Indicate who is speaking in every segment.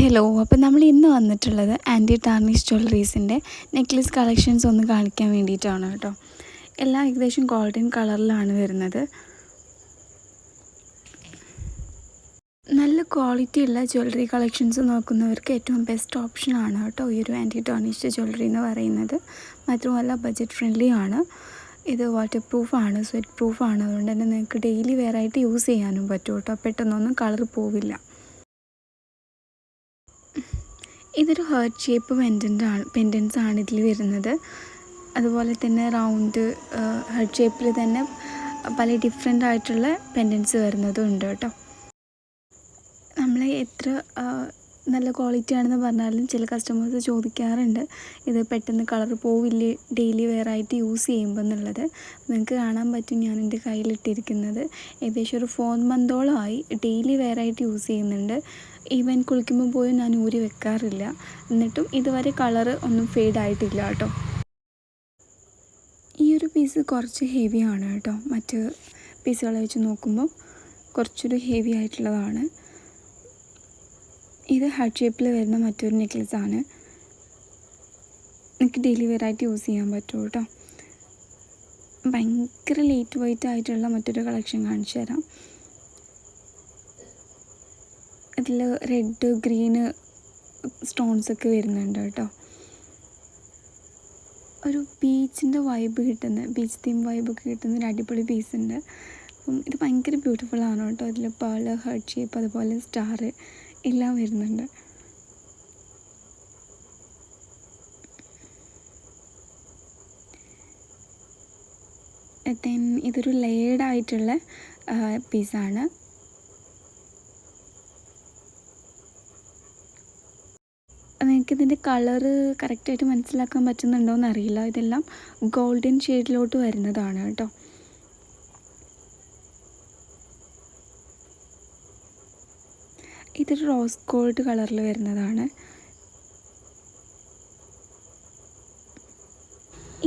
Speaker 1: Hello അപ്പം നമ്മൾ ഇന്ന് വന്നിട്ടുള്ളത് ആന്റി ടാർണിഷ് ജ്വല്ലറീസിന്റെ നെക്ലസ് കളക്ഷൻസ് ഒന്ന് കാണിക്കാൻ വേണ്ടിയിട്ടാണ് കേട്ടോ. എല്ലാം ഏകദേശം ഗോൾഡൻ കളറിലാണ് വരുന്നത്. നല്ല ക്വാളിറ്റി ഉള്ള ജ്വല്ലറി കളക്ഷൻസ് നോക്കുന്നവർക്ക് ഏറ്റവും ബെസ്റ്റ് ഓപ്ഷൻ ആണ് കേട്ടോ ഈ ഒരു ആന്റി ടാർണിഷ്ഡ് ജ്വല്ലറി എന്ന് പറയുന്നത്. മാത്രമല്ല ബഡ്ജറ്റ് ഫ്രണ്ട്ലി ആണ്. ഇത് വാട്ടർ പ്രൂഫാണ് സ്വെറ്റ് പ്രൂഫാണ് അതുകൊണ്ട് തന്നെ നിങ്ങൾക്ക് ഡെയിലി വെയർ ആയിട്ട് യൂസ് ചെയ്യാനും പറ്റും കേട്ടോ. പെട്ടെന്നൊന്നും കളർ പോവില്ല. ഇതൊരു ഹേർട്ട് ഷേപ്പ് പെൻഡന്റ് ആണ് പെൻഡൻസ് ആണ് ഇതിൽ വരുന്നത്. അതുപോലെ തന്നെ റൗണ്ട് ഹേർട്ട് ഷേപ്പിൽ തന്നെ പല ഡിഫറെന്റ് ആയിട്ടുള്ള പെൻഡൻസ് വരുന്നതും ഉണ്ട് കേട്ടോ. നമ്മൾ എത്ര നല്ല ക്വാളിറ്റി ആണെന്ന് പറഞ്ഞാലും ചില കസ്റ്റമേഴ്സ് ചോദിക്കാറുണ്ട്. ഇത് പെട്ടെന്ന് കളർ പോവില്ലേ? ഡെയിലി വെയർ ആയിട്ട് യൂസ് ചെയ്യുമ്പോൾ എന്നുള്ളത്. നിങ്ങൾക്ക് കാണാൻ പറ്റും ഞാൻ എന്റെ കയ്യിലിട്ടിരിക്കുന്നത്. ഏകദേശം ഒരു ഫോർ മന്തോളമായി ഡെയിലി വെയർ ആയിട്ട് യൂസ് ചെയ്യുന്നുണ്ട്. ഈവൻ കുളിക്കുമ്പോൾ പോലും ഞാൻ ഊരി വെക്കാറില്ല. എന്നിട്ടും ഇതുവരെ കളറ് ഒന്നും ഫെയ്ഡ് ആയിട്ടില്ല കേട്ടോ. ഈ ഒരു പീസ് കുറച്ച് ഹെവി ആണ് കേട്ടോ. മറ്റ് പീസുകളെ വെച്ച് നോക്കുമ്പോൾ കുറച്ചൊരു ഹെവി ആയിട്ടുള്ളതാണ്. ഇത് ഹാർട്ട് ഷേപ്പിൽ വരുന്ന മറ്റൊരു നെക്ലസ് ആണ്. നിങ്ങൾക്ക് ഡെയിലി ആയിട്ട് യൂസ് ചെയ്യാൻ പറ്റും കേട്ടോ ഭയങ്കര ലേറ്റ് വൈറ്റ് ആയിട്ടുള്ള മറ്റൊരു കളക്ഷൻ കാണിച്ചു തരാം. ഇതിൽ റെഡ് ഗ്രീന് സ്റ്റോൺസ് ഒക്കെ വരുന്നുണ്ട് കേട്ടോ ഒരു ബീച്ചിന്റെ വൈബ് കിട്ടുന്ന ബീച്ച് തീം വൈബൊക്കെ കിട്ടുന്ന ഒരു അടിപൊളി ഉണ്ട്. അപ്പം ഇത് ഭയങ്കര ബ്യൂട്ടിഫുൾ ആണ് കേട്ടോ അതിൽ പേൾ ഹേർട്ട് ഷേപ്പ് അതുപോലെ സ്റ്റാർ എല്ലാം വരുന്നുണ്ട്. ദെൻ ഇതൊരു ലെയർഡ് ആയിട്ടുള്ള പീസാണ് നിങ്ങൾക്ക് ഇതിന്റെ കളറ് കറക്റ്റായിട്ട് മനസ്സിലാക്കാൻ പറ്റുന്നുണ്ടോ എന്നറിയില്ല ഇതെല്ലാം ഗോൾഡൻ ഷെയ്ഡിലോട്ട് വരുന്നതാണ് കേട്ടോ. ഇതൊരു റോസ് ഗോൾഡ് കളറിൽ വരുന്നതാണ്.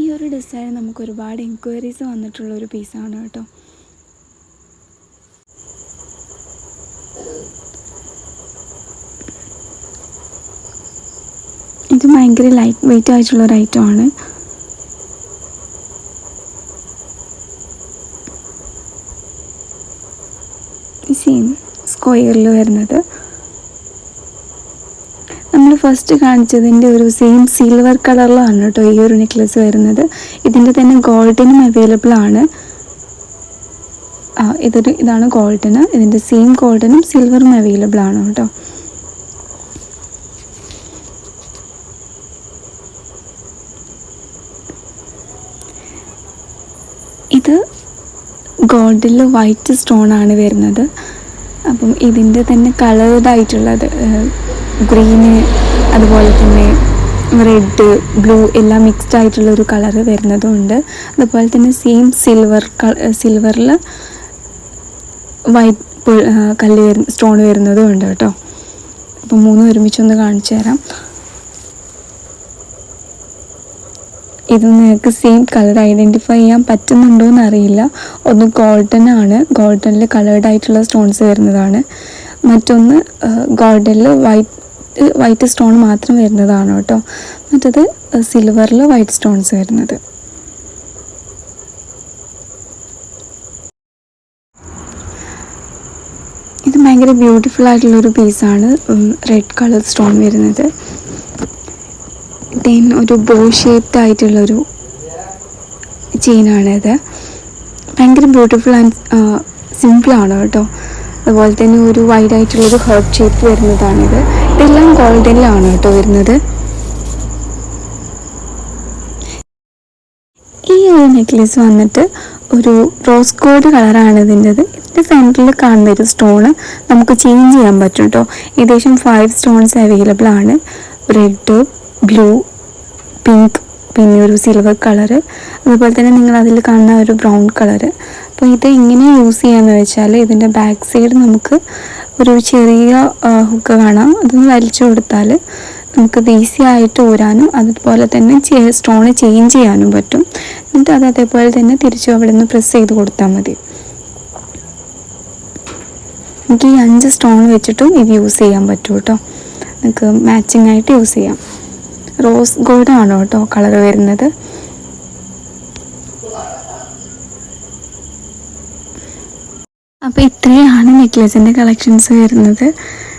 Speaker 1: ഈ ഒരു ഡിസൈൻ നമുക്ക് ഒരുപാട് എൻക്വയറീസ് വന്നിട്ടുള്ള ഒരു പീസാണ് കേട്ടോ. ഇത് ഭയങ്കര ലൈറ്റ് വെയിറ്റ് ആയിട്ടുള്ള ഒരു ഐറ്റം ആണ്. സെയിം സ്ക്വയറിൽ വരുന്നത്. ഫസ്റ്റ് കാണിച്ചതിന്റെ ഒരു സെയിം സിൽവർ കളറിലാണ് കേട്ടോ ഈ ഒരു നെക്ലസ് വരുന്നത്. ഇതിന്റെ തന്നെ ഗോൾഡിനും അവൈലബിൾ ആണ്. ആ ഇതൊരു ഇതാണ് ഗോൾഡന് ഇതിന്റെ സെയിം ഗോൾഡനും സിൽവറും അവൈലബിൾ ആണ് കേട്ടോ. ഇത് ഗോൾഡിൽ വൈറ്റ് സ്റ്റോൺ ആണ് വരുന്നത്. അപ്പം ഇതിന്റെ തന്നെ കളേർഡ് ആയിട്ടുള്ളത് ഗ്രീന് അതുപോലെ തന്നെ റെഡ് ബ്ലൂ എല്ലാം മിക്സ്ഡ് ആയിട്ടുള്ള ഒരു കളർ വരുന്നതും ഉണ്ട് അതുപോലെ തന്നെ സെയിം സിൽവർ സിൽവറിൽ വൈറ്റ് കല്ല് വരുന്ന സ്റ്റോൺ വരുന്നതും ഉണ്ട് കേട്ടോ. അപ്പം മൂന്നും ഒരുമിച്ചൊന്ന് കാണിച്ചു തരാം. ഇത് നിങ്ങൾക്ക് സെയിം കളർ ഐഡന്റിഫൈ ചെയ്യാൻ പറ്റുന്നുണ്ടോ എന്നറിയില്ല. ഒന്ന് ഗോൾഡൻ ആണ്. ഗോൾഡനിൽ കളേർഡ് ആയിട്ടുള്ള സ്റ്റോൺസ് വരുന്നതാണ്. മറ്റൊന്ന് ഗോൾഡനിൽ വൈറ്റ് വൈറ്റ് സ്റ്റോൺ മാത്രം വരുന്നതാണ് കേട്ടോ. മറ്റത് സിൽവറിൽ വൈറ്റ് സ്റ്റോൺസ് വരുന്നത്. ഇത് ഭയങ്കര ബ്യൂട്ടിഫുൾ ആയിട്ടുള്ളൊരു പീസാണ് റെഡ് കളർ സ്റ്റോൺ വരുന്നത്. ദെൻ ഒരു ബോ ഷേപ്ഡ് ആയിട്ടുള്ളൊരു ചെയിനാണിത് ഭയങ്കര ബ്യൂട്ടിഫുൾ ആൻഡ് സിമ്പിളാണ് കേട്ടോ. അതുപോലെ തന്നെ ഒരു വൈഡ് ആയിട്ടുള്ളൊരു ഹേർട്ട് ഷേപ്പ് വരുന്നതാണിത് ഇതെല്ലാം ഗോൾഡനിലാണ് കേട്ടോ വരുന്നത്. ഈ ഒരു നെക്ലേസ് വന്നിട്ട് ഒരു റോസ് ഗോൾഡ് കളറാണ് ഇതിന്റെത്. ഇതിന്റെ സെന്ററിൽ കാണുന്ന ഒരു സ്റ്റോണ് നമുക്ക് ചേഞ്ച് ചെയ്യാൻ പറ്റും കേട്ടോ. ഏകദേശം ഫൈവ് സ്റ്റോൺസ് അവൈലബിൾ ആണ്. റെഡ് ബ്ലൂ പിങ്ക് പിന്നെ ഒരു സിൽവർ കളർ അതുപോലെ തന്നെ നിങ്ങൾ അതിൽ കാണുന്ന ഒരു ബ്രൗൺ കളർ അപ്പോൾ ഇത് എങ്ങനെ യൂസ് ചെയ്യാന്ന് വെച്ചാൽ ഇതിന്റെ ബാക്ക് സൈഡ് നമുക്ക് ഒരു ചെറിയ ഹുക്ക് കാണാം. അതൊന്ന് വലിച്ചു കൊടുത്താൽ നമുക്കത് ഈസി ആയിട്ട് ഊരാനും അതുപോലെ തന്നെ സ്റ്റോൺ ചേഞ്ച് ചെയ്യാനും പറ്റും. എന്നിട്ട് അത് അതേപോലെ തന്നെ തിരിച്ചു അവിടെ നിന്ന് പ്രസ് ചെയ്ത് കൊടുത്താൽ മതി. നമുക്ക് ഈ അഞ്ച് സ്റ്റോൺ വെച്ചിട്ടും ഇത് യൂസ് ചെയ്യാൻ പറ്റും കേട്ടോ നിങ്ങൾക്ക് മാച്ചിങ് ആയിട്ട് യൂസ് ചെയ്യാം. റോസ് ഗോൾഡ് ആണ് കേട്ടോ കളർ വരുന്നത്? അപ്പോൾ ഇത്രയാണ് നെക്ലേസിന്റെ കളക്ഷൻസ് വരുന്നത്.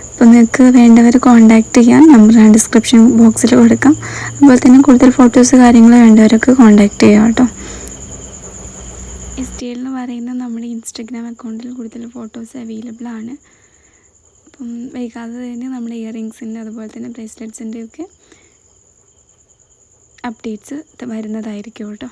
Speaker 1: അപ്പോൾ നിങ്ങൾക്ക് വേണ്ടവർ കോൺടാക്റ്റ് ചെയ്യാൻ നമ്പർ ഞാൻ ഡിസ്ക്രിപ്ഷൻ ബോക്സിൽ കൊടുക്കാം. അതുപോലെ തന്നെ കൂടുതൽ ഫോട്ടോസ് കാര്യങ്ങൾ വേണ്ടവരൊക്കെ കോൺടാക്റ്റ് ചെയ്യാം കേട്ടോ. എസ് ടി എൽ എന്ന് പറയുന്ന നമ്മുടെ ഇൻസ്റ്റഗ്രാം അക്കൗണ്ടിൽ കൂടുതൽ ഫോട്ടോസ് അവൈലബിൾ ആണ്. അപ്പം വൈകാതെ തന്നെ നമ്മുടെ ഇയർ റിങ്സിന്റെ അതുപോലെ തന്നെ ബ്രേസ്ലെറ്റ്സിന്റെ ഒക്കെ അപ്ഡേറ്റ്സ് വരുന്നതായിരിക്കും കേട്ടോ.